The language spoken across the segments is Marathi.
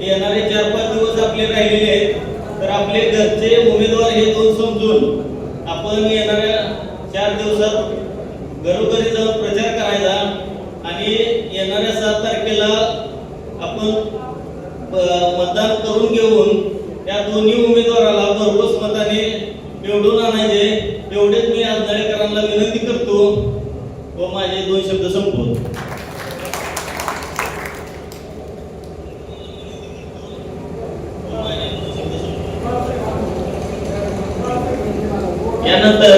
येणारे चार पाच दिवस आपले राहिलेले आहेत तर आपले घरचे उमेदवार हे दोन समजून आपण येणाऱ्या चार दिवसात घरोघरी जाऊन प्रचार करायचा आणि येणाऱ्या सात तारखेला आपण मतदान करून घेऊन त्या दोन्ही उमेदवाराला भरघोस मताने निवडून आणायचे. एवढेच मी आज दळेकरांना विनंती करतो. व माझे दोन शब्द संपवतो. यानंतर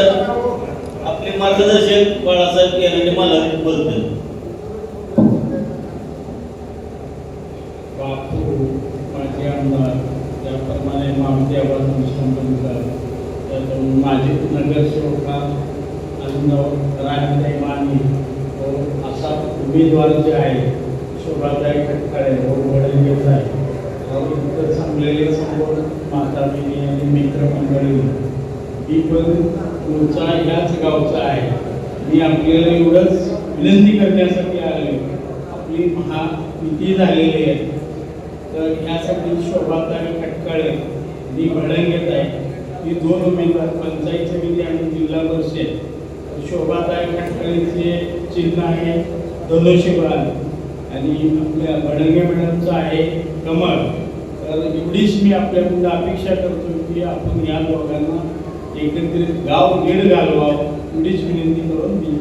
आपले मार्गदर्शक बाळासाहेब यांनी मला बोलतील बापू आमदार त्याप्रमाणे मारुती आवाज नगरसेवका अजून राजताई माने व असा उमेदवार जे आहे शोभाताई खटकाळे व वडील आहे. व सांगलेले समोर माता मिनी आणि मित्रमंडळी. ही पण तुमचा ह्याच गावचा आहे. मी आपल्याला एवढंच विनंती करण्यासाठी आले आपली महायुती झालेली आहे. तर ह्यासाठी शोभाताई खटकाळे मी घेत आहे ही दोन उमेदवार पंचायत समिती आणि जिल्हा परिषद. शोभाताई खटकाळेचे चिन्ह आहे धनुष्यबाण आणि आपल्या भडंगे मॅडमचं आहे कमळ. तर एवढीच मी आपल्याकडून अपेक्षा करतो की आपण या दोघांना एकत्रित गाव नीड घालवा एवढीच विनंती करून मी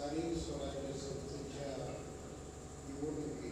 Tarihi Soray'ın sırtınca yoğurt gibi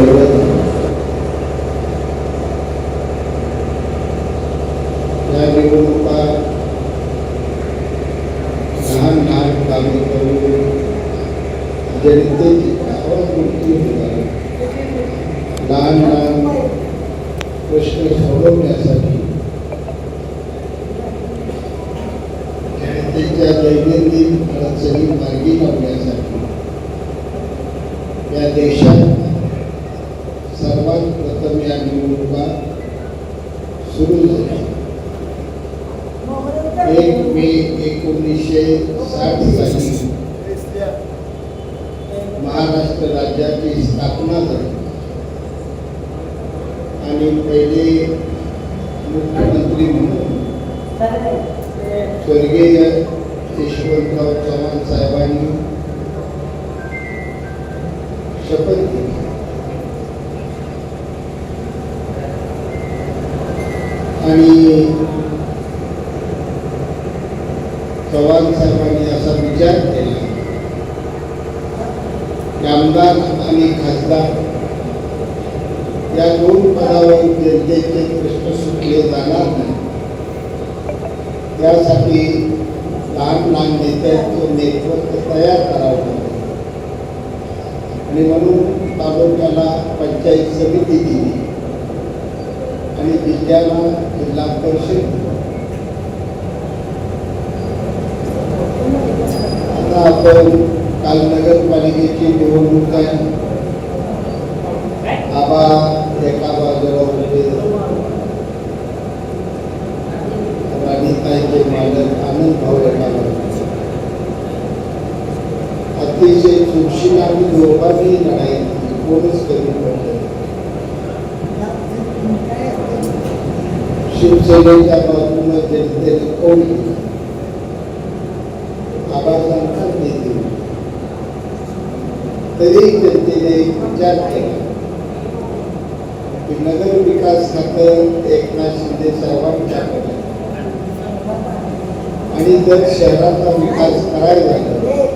Pero निवडणुका सुरू झाल्या एक मे एकोणीसशे साठ साली महाराष्ट्र राज्याची स्थापना झाली. आणि पहिले मुख्यमंत्री म्हणून स्वर्गीय यशवंतराव चव्हाण साहेबांनी शपथ घेतली. आणि चव्हाण साहेबांनी असा विचार केला. की आमदार आणि खासदार या दोन पदावर जनतेचे प्रश्न सुटले जाणार नाही. त्यासाठी लहान लहान नेत्यांचं नेतृत्व तयार करावं आणि म्हणून तालुक्याला पंचायत समिती दिली. आणि जिल्ह्याला जिल्हा परिषद आता आपण काल नगरपालिकेची निवडणूक आहे आबा एका बाजूला उभे राणीताईचे मालक आनंद भाऊ एका बाजूला अतिशय सुशील आणि दोघांनी लढाई केली. कोणच कमी पडलं शिवसेनेच्या बाजूनं जनतेने कोण आबासांचा नेते तरी जनतेने विचार केला की नगर विकास खातं एकनाथ शिंदे साहेबांच्याकडे आणि जर शहराचा विकास करायला झाला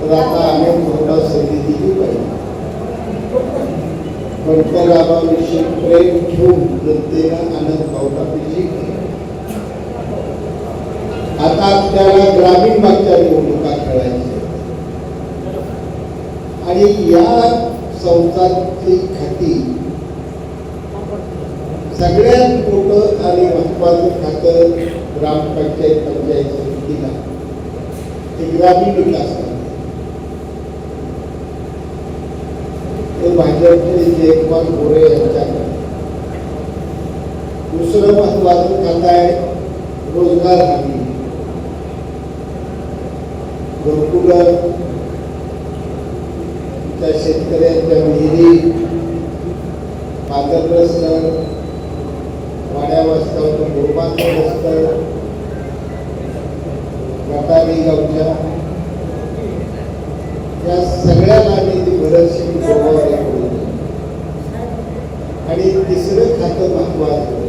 तर आता अनेक मोठा संधी दिली पाहिजे पंतप्रधानाविषयी प्रेम ठेवून जनतेनं आनंद पावता केला आता आपल्याला ग्रामीण भागच्या निवडणुका खेळायच्या आणि या संस्थांची खाती सगळ्यात मोठं आणि महत्वाचं खातं ग्रामपंचायत पंचायत समितीला ते ग्रामीण विकास खातं. ते भाजपचे जयकुमार गोरे यांच्या दुसरं महत्वाचं खातं आहे रोजगार हमी. भरपूर त्या शेतकऱ्यांच्या विहिरी पादग्रस्त वाड्या वस्तावर गुरुबांचं रस्तं गटारी गावच्या. या सगळ्याला निधी भरतशी गोवा आणि तिसरं खातं महत्वाचं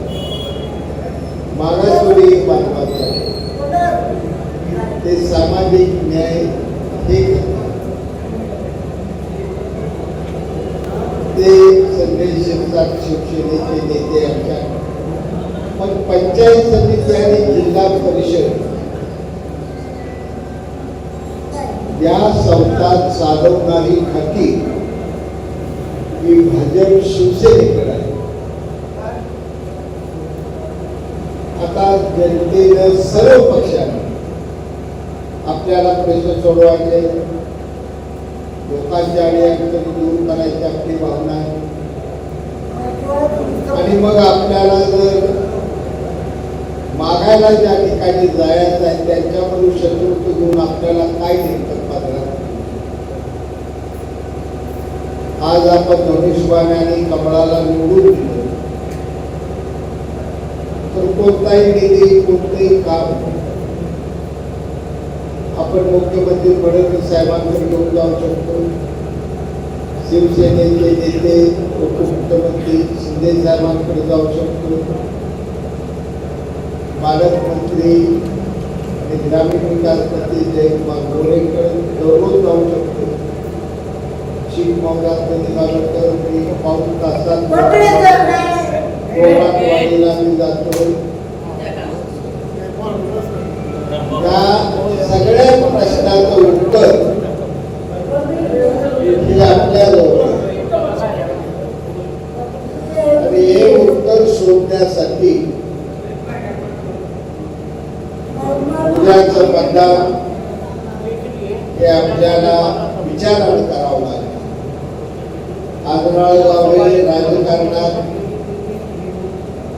मागासवर्गीय एक महत्वाचं आहे. ते सामाजिक न्याय हे ते संदेश शिरसाट शिवसेनेचे नेते आमच्या. मग पंचायत समिती आणि जिल्हा परिषद या संस्थात साधवणारी खाती ही भाजप शिवसेनेकडे आहे आता जनतेनं सर्व पक्षाने आपल्याला प्रश्न सोडवायचे. लोकांची अडचणी दूर करायची आपली भावना आहे. आणि मग आपल्याला जर मागायला ज्या ठिकाणी जायचं आहे त्यांच्याकडून शत्रुत्व घेऊन आपल्याला काय नेमकं पात्र आज आपण धनुष्यबाणाने कमळाला निवडून दिलं. कोणताही निधी कोणतंही काम आपण मुख्यमंत्री फडणवीस साहेबांकडे घेऊन जाऊ शकतो. शिवसेनेचे नेते उपमुख्यमंत्री शिंदे साहेबांकडे जाऊ शकतो. पालकमंत्री आणि ग्रामीण विकास मंत्री जयकुमार गोरेकडे दररोज जाऊ शकतो. चीफ तर पाऊस तासात गोवा वाढीला जातो या सगळ्या प्रश्नाचं उत्तर हे हे उत्तर शोधण्यासाठी मुलाचा परिणाम हे आपल्याला विचारानं करावं लागेल आजराळ राजकारणात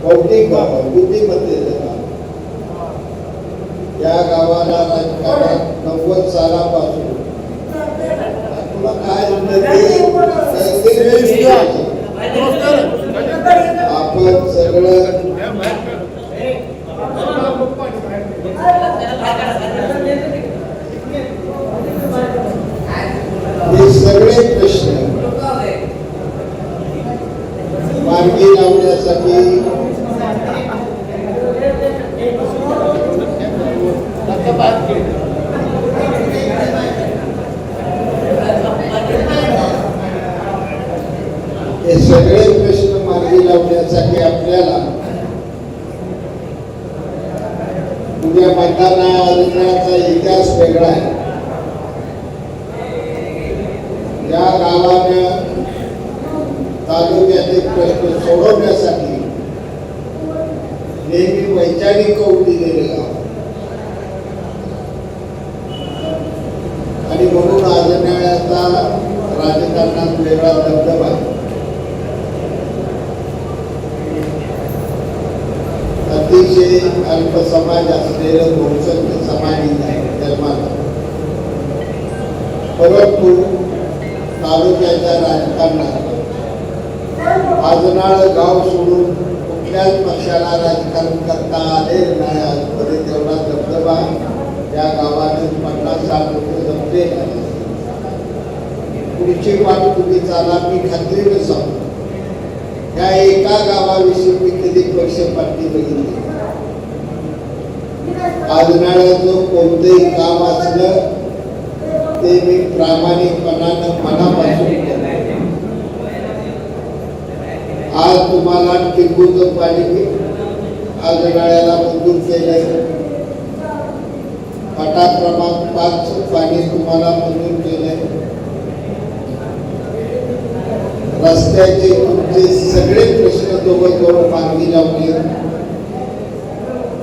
कौतिक बाबा आहे, बुद्धिमत्तेचं गाव या गावाला राजकारणात नव्वद सालापासून. तुला काय नदी- नदी- आपण सगळं हे सगळे प्रश्न मार्गी लावण्यासाठी हे सगळे प्रश्न मार्गी लावण्यासाठी आपल्याला उद्या मतदानाचा इतिहास वेगळा आहे या गावानं तालुक्यातील प्रश्न सोडवण्यासाठी नेहमी वैचारिक कौल दिलेले गाव आणि म्हणून आजन्याळ्याचा राजकारणात वेगळा धबधबा अतिशय अल्प समाज असलेलं बहुसंख्य समाज आहे जन्माला. परंतु तालुक्याच्या राजकारणात. आजनाळ गाव सोडून कुठल्याच पक्षाला राजकारण करता आले नाही आजमध्ये तेवढा धबधबा या गावाने पन्नास साठ लोक जमले पुढची वाट तुम्ही चाला मी खात्रीने सांगतो त्या एका गावाविषयी मी कधी पक्ष पार्टी बघितली आजनाळ्याचं कोणतंही काम असलं ते मी मनापासून. आज तुम्हाला टिंबूचं पाणी आजनाळ्याला मंजूर केलंय पटा क्रमांक पाच पाणी तुम्हाला मंजूर केलंय. रस्त्याचे तुमचे सगळे प्रश्न जवळजवळ मार्गी लावले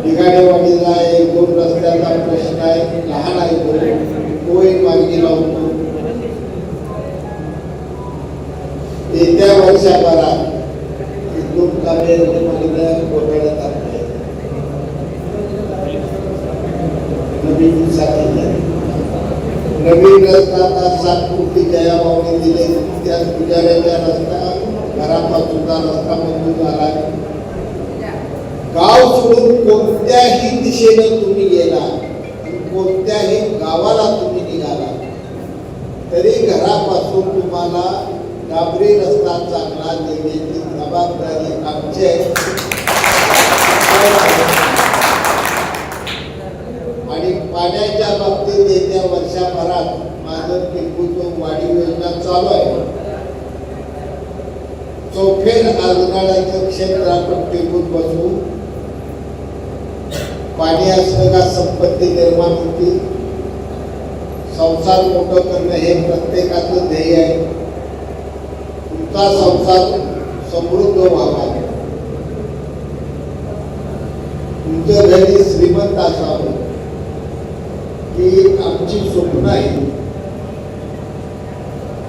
निगाडेवाडीला एक दोन रस्त्याचा प्रश्न आहे. लहान आहे तो. तोही मार्गी लावतो येत्या वर्षाभरात दोन कामे कोठड्यात आणले नवीन साठी नवीन रस्ता आता सात जयाभावने दिले. त्या पुजाऱ्याचा रस्ता घरापासूनचा रस्ता मंजूर झाला गाव सोडून कोणत्याही दिशेने तुम्ही गेला कोणत्याही गावाला तुम्ही तुम्हाला डाबरी रस्ता चांगला देण्याची जबाबदारी आमची आहे. आणि पाण्याच्या बाबतीत येत्या वर्षाभरात माझं टिंबूचं वाढी योजना चालू आहे. चौफेर आजगाडाच्या क्षेत्र आपण टिकून बसू. पाणी असणं का संपत्ती निर्माण होती? संसार मोठं करणं हे प्रत्येकाचं ध्येय आहे. तुमचा संसार समृद्ध व्हावा. तुमचं घरी श्रीमंत असावं. ही आमची स्वप्न आहे.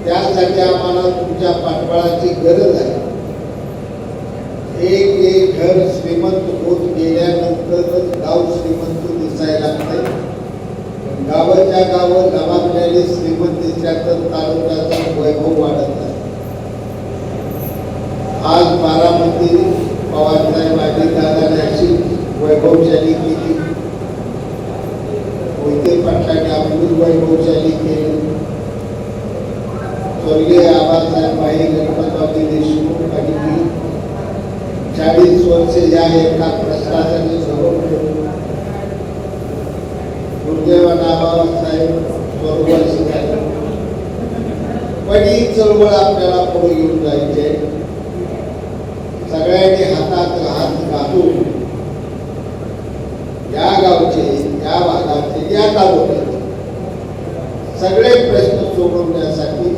त्यासाठी आम्हाला तुमच्या पाठबळाची गरज आहे. एक एक घर श्रीमंत होत गेल्यानंतरच गाव श्रीमंत गावाच्या गावं गावातल्या श्रीमंतीच्या तर तालुक्याचा वैभव वाढत आहे आज बारामती पवारसाहेब आजी दादाने अशी वैभवशाली केली. मोहिते पाटलाने आपली वैभवशाली केली. स्वर्गीय आबासाहेब भाई गणपतबाबी देशमुख आणि मी चाळीस वर्ष या एका प्रश्नासाठी समोर ठेवून दुर्दैवानं बरोबर शिकायला पण ही चळवळ आपल्याला पुढे घेऊन सगळ्यांनी हातात हात घालून या गावचे या भागाचे या तालुक्याचे सगळे प्रश्न सोडवण्यासाठी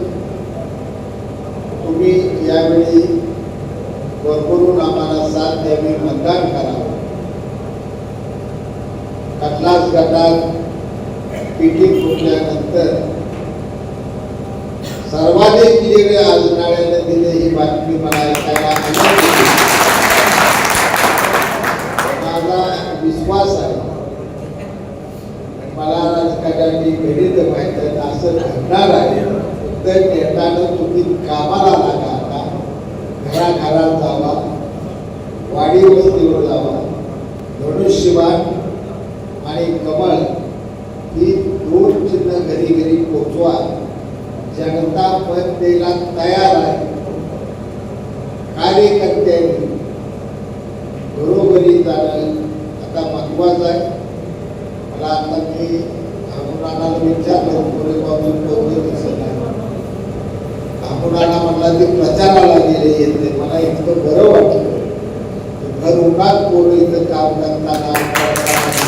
तुम्ही यावेळी भरभरून आम्हाला साथ द्यावी मतदान करा. उन्हात पोरं इथं काम करताना